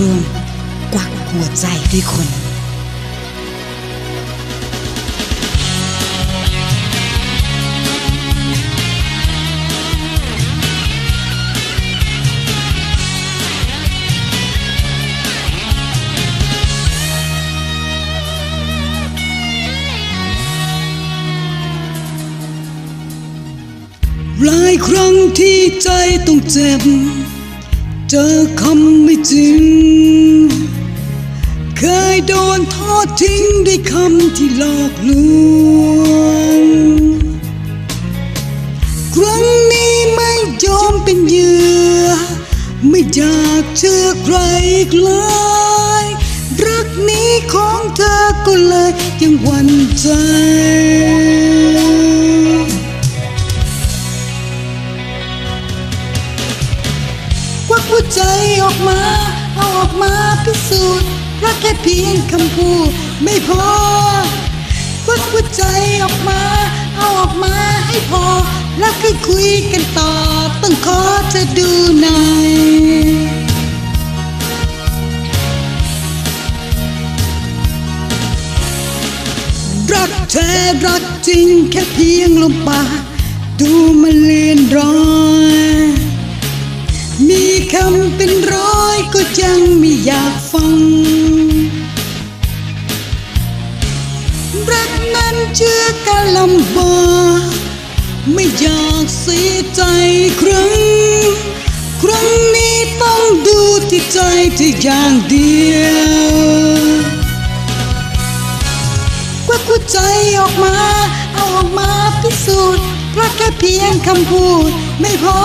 รวมกวักหัวใจด้วยคนหลายครั้งที่ใจต้องเจ็บ เจอคำไม่จริง เคยโดนทอดทิ้งด้วยคำที่หลอกลวง ครั้งนี้ไม่ยอมเป็นเหยื่อ ไม่อยากเชื่อใครอีกเลยรักนี้ของเธอก็เลยยังหวั่นใจ หัวใจออกมา เอาออกมาพิสูจน์เพราะแค่เพียงคำพูดไม่พอวักหัวใจออกมา เอาออกมาให้พอ แล้วค่อยคุยกันต่อ ต้องขอเธอดูหน่อยรักแท้รักจริงแค่เพียงลมปากดูมันเลือนรอย คำเป็นร้อยก็ยังไม่อยากฟัง รักนั้นเชื่อกันลำบากไม่อยากเสียใจครั้ง ครั้งนี้ต้องดูที่ใจที่อย่างเดียวควักหัวใจออกมา เอาออกมาพิสูจน์เพราะแค่เพียงคำพูดไม่พอ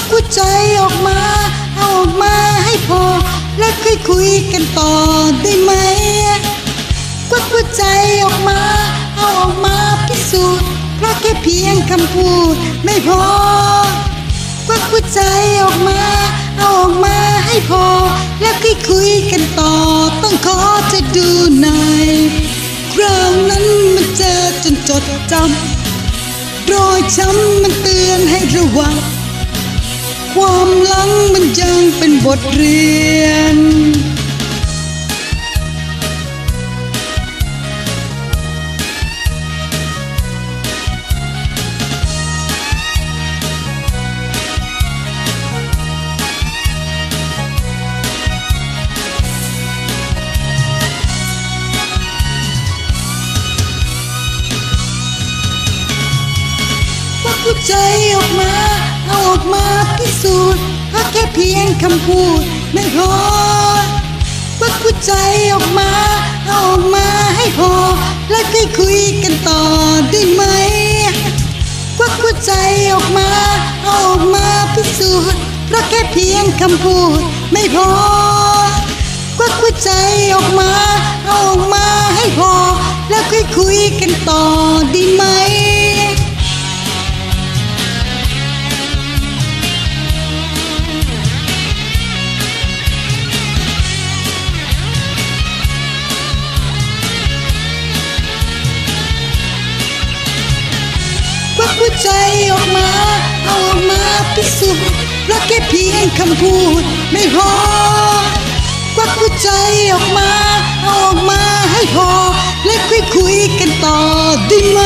กหัวใจออกมา เอาออกมาให้พอ แล้วค่อยคุยกันต่อได้ไหมควักหัวใจออกมา เอาออกมาพิสูจน์เพราะแค่เพียงคำพูดไม่พอควักหัวใจออกมา เอาออกมาให้พอ แล้วค่อยคุยกันต่อ ต้องขอเธอดูหน่อยคราวนั้นมันเจอจนจดจำรอยช้ำมัน บทเรียนควักหัวใจออกมา เอาออกมาพิสูจน์ คำพูดไม่พอควักหัวใจออกมาเอาออกมาให้พอ แล้วค่อยคุยกันต่อได้ไหมควักหัวใจออกมาเอาออกมาพิสูจน์เพราะแค่เพียงคำพูดไม่พอควักหัวใจออกมาเอาออกมาให้พอ แล้วค่อยคุยกันต่อด้ไหม ใจออกมาเอาออกมาพิสูจน์เพราะแค่เพียงคำพูดไม่พอควักหัวใจออกมาเอาออกมาให้พอและคุยคุยกันต่อได้ไหม